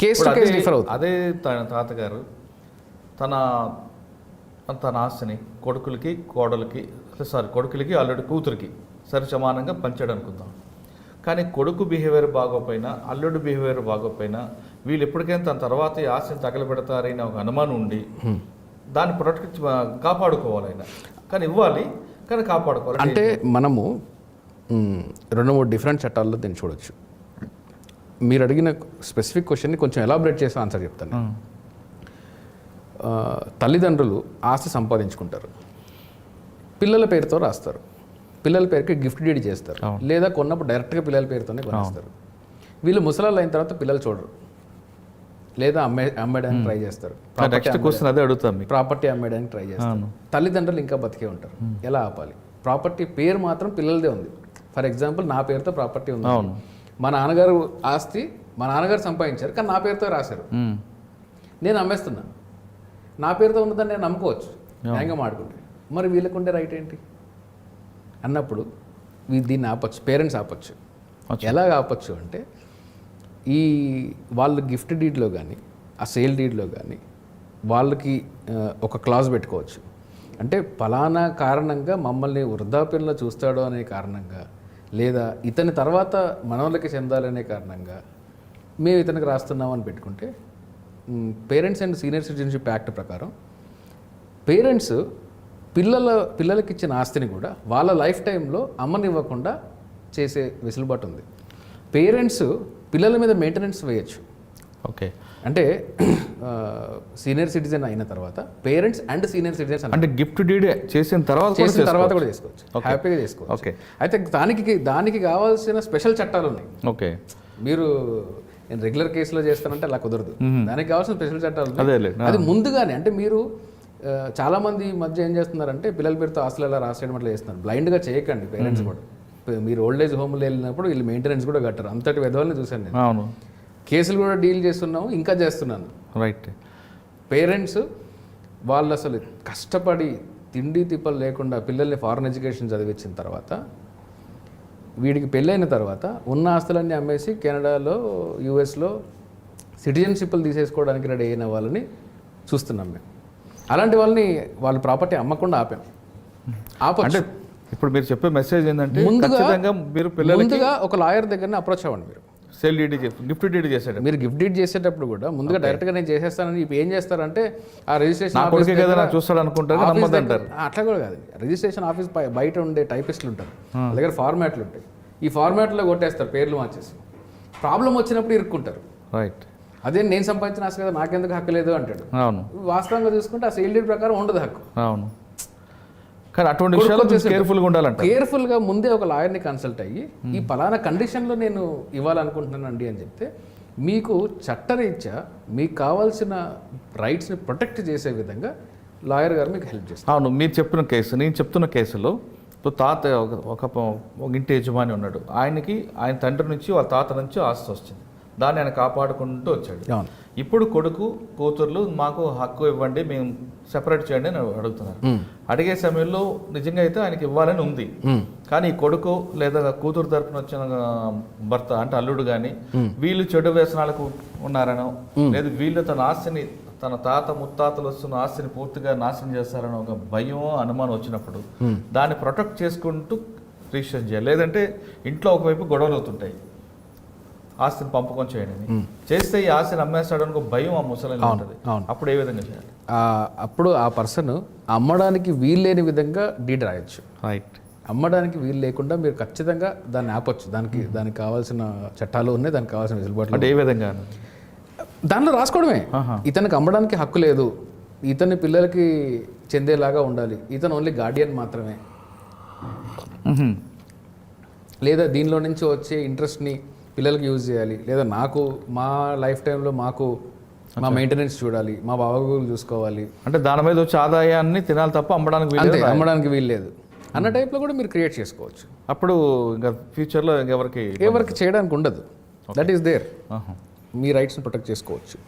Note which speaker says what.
Speaker 1: Case two
Speaker 2: ఇప్పుడు
Speaker 1: case
Speaker 2: అదే-
Speaker 1: differ అవుతుంది.
Speaker 2: అదే తన తాతగారు తన తన ఆస్తిని కొడుకులకి కోడలికి సారీ కొడుకులకి అల్లుడి కూతురికి సరి సమానంగా పంచాడు అనుకుందాం. కానీ కొడుకు బిహేవియర్ బాగోపోయినా అల్లుడు బిహేవియర్ బాగోపోయినా వీళ్ళు ఎప్పటికైనా తన తర్వాత ఈ ఆస్తిని తగలబెడతారని ఒక అనుమానం ఉండి దాన్ని ప్రొటెక్ట్ కాపాడుకోవాలి ఆయన. కానీ ఇవ్వాలి కానీ కాపాడుకోవాలి.
Speaker 1: అంటే మనము రెండు మూడు డిఫరెంట్ చట్టాల్లో దీన్ని చూడొచ్చు. మీరు అడిగిన స్పెసిఫిక్ క్వశ్చన్ని కొంచెం ఎలాబరేట్ చేసి ఆన్సర్ చెప్తాను. తల్లిదండ్రులు ఆస్తి సంపాదించుకుంటారు. పిల్లల పేరుతో రాస్తారు. పిల్లల పేరుకి గిఫ్ట్ డీడ్ చేస్తారు. లేదా కొన్నప్పుడు డైరెక్ట్గా పిల్లల పేరుతోనే కొనేస్తారు. వీళ్ళు ముసలాళ్ళు అయిన తర్వాత పిల్లలు చూడరు. లేదా అమ్మే అమ్మేయడానికి ట్రై చేస్తారు.
Speaker 2: క్వశ్చన్ అదే అడుగుతాం
Speaker 1: ప్రాపర్టీ అమ్మేయడానికి ట్రై చేస్తారు. తల్లిదండ్రులు ఇంకా బతికే ఉంటారు. ఎలా ఆపాలి? ప్రాపర్టీ పేరు మాత్రం పిల్లలదే ఉంది. ఫర్ ఎగ్జాంపుల్ నా పేరుతో ప్రాపర్టీ ఉంది. మా నాన్నగారు ఆస్తి మా నాన్నగారు సంపాదించారు కానీ నా పేరుతో రాశారు. నేను అమ్మేస్తున్నా నా పేరుతో ఉన్నదాన్ని నేను నమ్ముకోవచ్చు. న్యాయంగా మాడుకుంటే మరి వీళ్ళకు ఉండే రైట్ ఏంటి? అన్నప్పుడు దీన్ని ఆపచ్చు పేరెంట్స్ ఆపచ్చు. ఎలా ఆపచ్చు అంటే ఈ వాళ్ళు గిఫ్ట్ డీడ్లో కానీ ఆ సేల్ డీడ్లో కానీ వాళ్ళకి ఒక క్లాజ్ పెట్టుకోవచ్చు. అంటే ఫలానా కారణంగా మమ్మల్ని వృద్ధాప్యంలో చూస్తాడు అనే కారణంగా లేదా ఇతని తర్వాత మనవలకి చెందాలనే కారణంగా మేము ఇతనికి రాస్తున్నామని పెట్టుకుంటే parents and senior citizenship act ప్రకారం పేరెంట్స్ పిల్లల పిల్లలకి ఇచ్చిన ఆస్తిని కూడా వాళ్ళ లైఫ్ టైంలో అమ్మనివ్వకుండా చేసే వెసులుబాటు ఉంది. పేరెంట్స్ పిల్లల మీద మెయింటెనెన్స్ వేయచ్చు.
Speaker 2: ఓకే.
Speaker 1: అంటే సీనియర్ సిటిజన్ అయిన తర్వాత పేరెంట్స్ అండ్ సీనియర్ సిటిజన్స్
Speaker 2: అంటే గిఫ్ట్ డీడ్ చేసిన తర్వాత
Speaker 1: చేసిన తర్వాత. కూడా చేసుకోవచ్చు. హ్యాపీగా చేసుకోవచ్చు.
Speaker 2: ఓకే.
Speaker 1: అయితే దానికి దానికి కావాల్సిన స్పెషల్ చట్టాలు ఉన్నాయి.
Speaker 2: ఓకే.
Speaker 1: మీరు నేను రెగ్యులర్ కేసులో చేస్తానంటే అలా కుదరదు. దానికి కావాల్సిన స్పెషల్ చట్టాలు అది ముందుగానే అంటే మీరు చాలా మంది మధ్య ఏం చేస్తున్నారంటే పిల్లల పేరుతో ఆస్తులు ఎలా రాసేయడం అట్లా చేస్తున్నారు. బ్లైండ్గా చేయకండి పేరెంట్స్ కూడా. మీరు ఓల్డ్ ఏజ్ హోమ్లో వెళ్ళినప్పుడు వీళ్ళు మెయింటెనెన్స్ కూడా కట్టరు. అంతటి విధవల్ని చూశాను నేను. కేసులు కూడా డీల్ చేస్తున్నాము ఇంకా చేస్తున్నాను.
Speaker 2: రైట్
Speaker 1: పేరెంట్స్ వాళ్ళు అసలు కష్టపడి తిండి తిప్పలు లేకుండా పిల్లల్ని ఫారెన్ ఎడ్యుకేషన్ చదివించిన తర్వాత వీడికి పెళ్ళైన తర్వాత ఉన్న ఆస్తులన్నీ అమ్మేసి కెనడాలో యూఎస్లో సిటిజన్షిప్లు తీసేసుకోవడానికి రెడీ అయిన వాళ్ళని చూస్తున్నాం మేము. అలాంటి వాళ్ళని వాళ్ళ ప్రాపర్టీ అమ్మకుండా ఆపాం.
Speaker 2: అంటే ఇప్పుడు మీరు చెప్పే మెసేజ్ ఏంటంటే
Speaker 1: ముందుగా-
Speaker 2: మీరు
Speaker 1: ముందుగా ఒక లాయర్ దగ్గరనే అప్రోచ్ అవ్వండి మీరు.
Speaker 2: సెల్ డీడీ గిఫ్ట్ డీడీ చేసాడు
Speaker 1: మీరు గిఫ్ట్ డీడ్ చేసేటప్పుడు కూడా ముందుగా డైరెక్ట్గా నేను చేసేస్తానని ఇప్పుడు ఏం చేస్తారంటే ఆ రిజిస్ట్రేషన్
Speaker 2: కదా చూస్తాడు అనుకుంటారు అంటారు
Speaker 1: అట్లా కూడా కాదు. రిజిస్ట్రేషన్ ఆఫీస్ బయట ఉండే టైపిస్టులు ఉంటారు. వాళ్ళ దగ్గర ఫార్మాట్లు ఉంటాయి. ఈ ఫార్మాట్లో కొట్టేస్తారు పేర్లు మార్చేసి. ప్రాబ్లం వచ్చినప్పుడు ఇరుక్కుంటారు.
Speaker 2: రైట్.
Speaker 1: అదే నేను సంపాదించిన ఆస్తి కదా నాకెందుకు హక్కు లేదు అంటాడు.
Speaker 2: అవును.
Speaker 1: వాస్తవంగా చూసుకుంటే ఆ సేల్ డీడ్ ప్రకారం ఉండదు హక్కు.
Speaker 2: అవును. కానీ అటువంటి విషయాలు కేర్ఫుల్గా ఉండాలంట
Speaker 1: కేర్ఫుల్గా ముందే ఒక లాయర్ని కన్సల్ట్ అయ్యి ఈ పలానా కండిషన్లో నేను ఇవ్వాలనుకుంటున్నానండి అని చెప్తే మీకు చట్టరీత్యా మీకు కావాల్సిన రైట్స్ని ప్రొటెక్ట్ చేసే విధంగా లాయర్ గారు మీకు హెల్ప్ చేస్తారు.
Speaker 2: అవును మీరు చెప్పిన కేసు నేను చెప్తున్న కేసులో ఇప్పుడు తాత ఒక- ఒక ఇంటి యజమాని ఉన్నాడు. ఆయనకి ఆయన తండ్రి నుంచి వాళ్ళ తాత నుంచి ఆస్తి వచ్చింది దాన్ని ఆయన కాపాడుకుంటూ వచ్చాడు.
Speaker 1: అవును.
Speaker 2: ఇప్పుడు కొడుకు కూతుర్లు మాకు హక్కు ఇవ్వండి మేము సెపరేట్ చేయండి అని అడుగుతున్నారు. అడిగే సమయంలో నిజంగా అయితే ఆయనకి ఇవ్వాలని ఉంది. కానీ ఈ కొడుకు లేదా కూతురు తరపున వచ్చిన భర్త అంటే అల్లుడు కానీ వీళ్ళు చెడు వ్యసనాలకు ఉన్నారనో లేదు వీళ్ళు తన ఆస్తిని తన తాత ముత్తాతలు వస్తున్న ఆస్తిని పూర్తిగా నాశనం చేస్తారని ఒక భయం అనుమానం వచ్చినప్పుడు దాన్ని ప్రొటెక్ట్ చేసుకుంటూ రిజిస్టర్ చేయాలి. లేదంటే ఇంట్లో ఒకవైపు గొడవలు అవుతుంటాయి. ఆస్తిని పంపకం చేయండి అని. చేస్తే ఈ ఆస్తిని అమ్మేస్తాడని ఒక భయం ఆ ముసలి ఉంటుంది. అప్పుడు ఏ విధంగా చేయాలి?
Speaker 1: అప్పుడు ఆ పర్సన్ అమ్మడానికి వీల్లేని విధంగా డీడ్ రాయొచ్చు.
Speaker 2: రైట్.
Speaker 1: అమ్మడానికి వీలు లేకుండా మీరు ఖచ్చితంగా దాన్ని ఆపొచ్చు. దానికి దానికి కావాల్సిన చట్టాలు ఉన్నాయి దానికి కావాల్సిన వెసులుబాట్లు
Speaker 2: అంటే ఏ విధంగా
Speaker 1: దానిలో రాసుకోవడమే. ఇతనికి అమ్మడానికి హక్కు లేదు. ఇతని పిల్లలకి చెందేలాగా ఉండాలి. ఇతను ఓన్లీ గార్డియన్ మాత్రమే. లేదా దీనిలో నుంచి వచ్చే ఇంట్రెస్ట్ని పిల్లలకి యూజ్ చేయాలి. లేదా నాకు మా లైఫ్ టైంలో మాకు మా మెయింటెనెన్స్ చూడాలి మా బావగోగులు చూసుకోవాలి.
Speaker 2: అంటే దాని మీద వచ్చే ఆదాయాన్ని తినాలి తప్ప అమ్మడానికి వీలు
Speaker 1: అంతే అమ్మడానికి వీలు లేదు అన్న టైప్లో కూడా మీరు క్రియేట్ చేసుకోవచ్చు.
Speaker 2: అప్పుడు ఇంకా ఫ్యూచర్లో ఇంకెవరికి
Speaker 1: ఎవరికి చేయడానికి ఉండదు. That is there. మీ రైట్స్ని ప్రొటెక్ట్ చేసుకోవచ్చు.